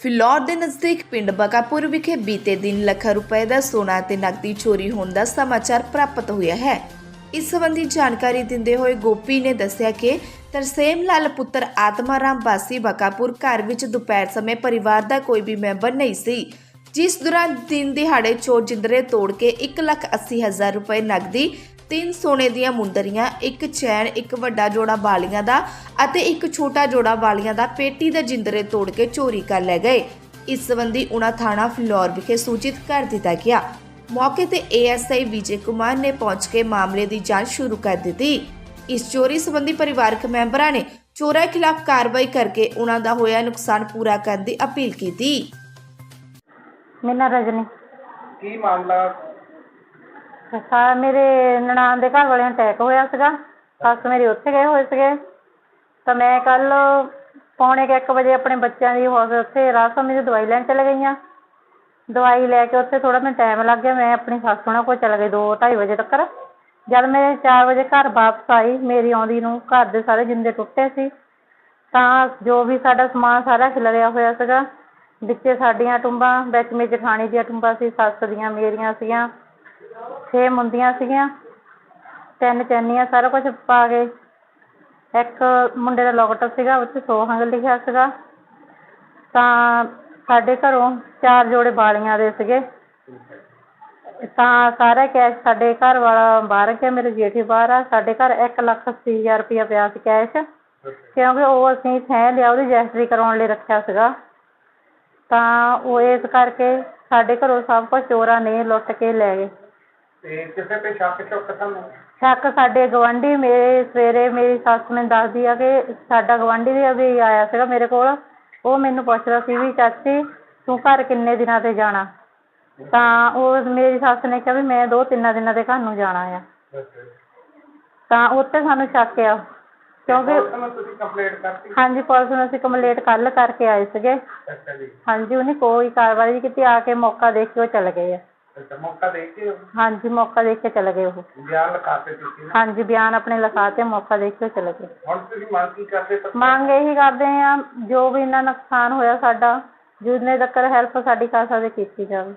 ਫਿਲੌਰ ਦੇ ਨਜ਼ਦੀਕ ਪਿੰਡ ਬਕਾਪੁਰ ਵਿਖੇ ਬੀਤੇ ਦਿਨ ਲੱਖਾਂ ਰੁਪਏ ਦਾ ਸੋਨਾ ਤੇ ਨਕਦੀ ਚੋਰੀ ਹੋਣ ਦਾ ਸਮਾਚਾਰ ਪ੍ਰਾਪਤ ਹੋਇਆ ਹੈ। ਇਸ ਸੰਬੰਧੀ ਜਾਣਕਾਰੀ ਦਿੰਦੇ ਹੋਏ ਗੋਪੀ ਨੇ ਦੱਸਿਆ ਕਿ ਤਰਸੇਮ ਲਾਲ ਪੁੱਤਰ ਆਤਮਾ ਰਾਮ ਬਾਸੀ ਬਕਾਪੁਰ ਘਰ ਵਿੱਚ ਦੁਪਹਿਰ ਸਮੇਂ ਪਰਿਵਾਰ ਦਾ ਕੋਈ ਵੀ ਮੈਂਬਰ ਨਹੀਂ ਸੀ ਜਿਸ ਦੌਰਾਨ ਦਿਨ ਦਿਹਾੜੇ ਚੋਰ ਜਿੰਦਰੇ ਤੋੜ ਕੇ 1,80,000 ਰੁਪਏ ਨਕਦੀ ਤਿੰਨ ਸੋਨੇ ਦੀਆਂ ਮੁੰਦਰੀਆਂ ਇੱਕ ਚੈਨ ਇੱਕ ਵੱਡਾ ਜੋੜਾ ਵਾਲੀਆਂ ਦਾ ਅਤੇ ਇੱਕ ਛੋਟਾ ਜੋੜਾ ਵਾਲੀਆਂ ਦਾ ਪੇਟੀ ਦੇ ਜਿੰਦਰੇ ਤੋੜ ਕੇ ਚੋਰੀ ਕਰ ਲੈ ਗਏ। ਇਸ ਸੰਬੰਧੀ ਉਨ੍ਹਾਂ ਥਾਣਾ ਫਲੋਰ ਵਿਖੇ ਸੂਚਿਤ ਕਰ ਦਿੱਤਾ ਗਿਆ। ਮੌਕੇ ਤੇ ਏਐਸਆਈ ਵਿਜੇ ਕੁਮਾਰ ਨੇ ਪਹੁੰਚ ਕੇ ਮਾਮਲੇ ਦੀ ਜਾਂਚ ਸ਼ੁਰੂ ਕਰ ਦਿੱਤੀ। ਇਸ ਚੋਰੀ ਸੰਬੰਧੀ ਪਰਿਵਾਰਕ ਮੈਂਬਰਾਂ ਨੇ ਚੋਰਾਂ ਖਿਲਾਫ ਕਾਰਵਾਈ ਕਰਕੇ ਉਨ੍ਹਾਂ ਦਾ ਹੋਇਆ ਨੁਕਸਾਨ ਪੂਰਾ ਕਰਨ ਦੀ ਅਪੀਲ ਕੀਤੀ। ਮੇਰਾ ਰਜਨੀ। ਕੀ ਮਾਮਲਾ ਸਾ ਮੇਰੇ ਨਨਾਣ ਦੇ ਘਰ ਵਾਲਿਆਂ ਨੂੰ ਅਟੈਕ ਹੋਇਆ ਸੀਗਾ। ਸੱਸ ਮੇਰੇ ਉੱਥੇ ਗਏ ਹੋਏ ਸੀਗੇ। ਤਾਂ ਮੈਂ ਕੱਲ ਪੌਣੇ ਕੁ ਇੱਕ ਵਜੇ ਆਪਣੇ ਬੱਚਿਆਂ ਦੀ ਹੌਸ ਉੱਥੇ ਰਾਸਮੀ ਦੀ ਦਵਾਈ ਲੈਣ ਚਲੇ ਗਈ ਹਾਂ ਦਵਾਈ ਲੈ ਕੇ ਉੱਥੇ ਥੋੜਾ ਮੈਨੂੰ ਟਾਈਮ ਲੱਗ ਗਿਆ। ਮੈਂ ਆਪਣੀ ਸੱਸ ਉਹਨਾਂ ਕੋਲ ਚਲੇ ਗਈ ਦੋ ਢਾਈ ਵਜੇ ਤੱਕ ਜਦ ਮੈਂ ਚਾਰ ਵਜੇ ਘਰ ਵਾਪਸ ਆਈ, ਮੇਰੀ ਆਉਂਦੀ ਨੂੰ ਘਰ ਦੇ ਸਾਰੇ ਜਿੰਦੇ ਟੁੱਟੇ ਸੀ। ਤਾਂ ਜੋ ਵੀ ਸਾਡਾ ਸਮਾਨ ਸਾਰਾ ਖਿਲਰਿਆ ਹੋਇਆ ਸੀਗਾ। ਵਿੱਚੇ ਸਾਡੀਆਂ ਟੁੰਬਾਂ, ਵਿੱਚ ਮੇਰੀ ਜਠਾਣੀ ਦੀਆਂ ਟੁੰਬਾਂ ਸੀ, ਸੱਸ ਦੀਆਂ, ਮੇਰੀਆਂ ਸੀਗੀਆਂ। ਛੇ ਮੁੰਦੀਆਂ ਸੀਗੀਆਂ, ਤਿੰਨ ਚੈਨੀਆਂ ਸਾਰਾ ਕੁਝ ਪਾ ਕੇ, ਇੱਕ ਮੁੰਡੇ ਦਾ ਲੋਕਟ ਸੀਗਾ ਉਹ 'ਚ ਸੋਹੰਗ ਲਿਖਿਆ ਸੀਗਾ। ਤਾਂ ਸਾਡੇ ਘਰੋਂ ਚਾਰ ਜੋੜੇ ਵਾਲੀਆਂ ਦੇ ਸੀਗੇ। ਤਾਂ ਸਾਰਾ ਕੈਸ਼ ਸਾਡੇ ਘਰ ਵਾਲਾ ਬਾਹਰ ਗਿਆ ਮੇਰੇ ਜੇਠੀ ਬਾਹਰ ਆ, ਸਾਡੇ ਘਰ ਇੱਕ ਲੱਖ ਅੱਸੀ ਹਜ਼ਾਰ ਰੁਪਇਆ ਪਿਆ ਸੀ ਕੈਸ਼ ਕਿਉਂਕਿ ਉਹ ਅਸੀਂ ਥੈਂ ਲਿਆ, ਉਹਦੀ ਰਜਿਸਟਰੀ ਕਰਾਉਣ ਲਈ ਰੱਖਿਆ ਸੀਗਾ। ਤਾਂ ਉਹ ਇਸ ਕਰਕੇ ਸਾਡੇ ਘਰੋਂ ਸਭ ਕੁਝ ਚੋਰਾਂ ਨੇ ਲੁੱਟ ਕੇ ਲੈ ਗਏ। ਤੇ ਕਿਸੇ ਤੇ ਸ਼ੱਕ ਸ਼ੁਕ ਤੁਹਾਨੂੰ ਸ਼ੱਕ ਸਾਡੇ ਗਵਾਂਢੀ ਮੇਰੇ ਸਵੇਰੇ ਮੇਰੀ ਸੱਸ ਮੈਨੂੰ ਦੱਸਦੀ ਆ ਕਿ ਸਾਡਾ ਗਵਾਂਢੀ ਵੀ ਵੀ ਆਇਆ ਸੀਗਾ ਮੇਰੇ ਕੋਲ। ਉਹ ਮੈਨੂੰ ਪੁੱਛਦਾ ਸੀ ਵੀ ਚਾਚੀ ਤੂੰ ਘਰ ਕਿੰਨੇ ਦਿਨਾਂ ਤੇ ਜਾਣਾ? ਤਾਂ ਉਹ ਮੇਰੀ ਸੱਸ ਨੇ ਕਿਹਾ ਵੀ ਮੈਂ ਦੋ ਤਿੰਨਾਂ ਦਿਨਾਂ ਦੇ ਘਰ ਨੂੰ ਜਾਣਾ ਆ। ਤਾਂ ਉੱਤੇ ਸਾਨੂੰ ਸ਼ੱਕ ਆ। ਕਿਉਂਕਿ ਪੁਲਿਸ ਨੂੰ ਤੁਸੀਂ ਕੰਪਲੇਂਟ ਕਰਤੀ? ਹਾਂਜੀ ਪੁਲਿਸ ਨੂੰ ਅਸੀਂ ਕੰਪਲੇਂਟ ਕੱਲ ਕਰਕੇ ਆਏ ਸੀਗੇ। ਅੱਛਾ ਜੀ। ਹਾਂਜੀ ਉਹਨੇ ਕੋਈ ਕਾਰਵਾਈ ਨਹੀਂ ਕੀਤੀ ਆ ਕੇ ਮੌਕਾ ਦੇਖ ਕੇ ਉਹ ਚਲੇ ਗਏ ਆ। ਅੱਛਾ ਮੌਕਾ ਦੇ ਕੇ ਹਾਂਜੀ ਮੌਕਾ ਦੇਖ ਕੇ ਚਲੇ ਗਏ ਉਹ। ਬਿਆਨ ਲਿਖਾਤੇ ਤੁਸੀਂ ਨਾ। ਹਾਂਜੀ ਬਿਆਨ ਆਪਣੇ ਲਿਖਾ ਤੇ ਮੌਕਾ ਦੇਖ ਕੇ ਚਲੇ ਗਏ। ਹੁਣ ਤੁਸੀਂ ਮੰਗ ਕੀ ਕਰਦੇ ਤਾਂ ਮੰਗ ਇਹੀ ਕਰਦੇ ਆ ਜੋ ਵੀ ਇਹਨਾਂ ਨੁਕਸਾਨ ਹੋਇਆ ਸਾਡਾ ਜਿੰਨੇ ਤੱਕ ਹੈਲਪ ਸਾਡੀ ਕਰ ਸਕਦੇ ਕੀਤੀ ਜਾਵੇ।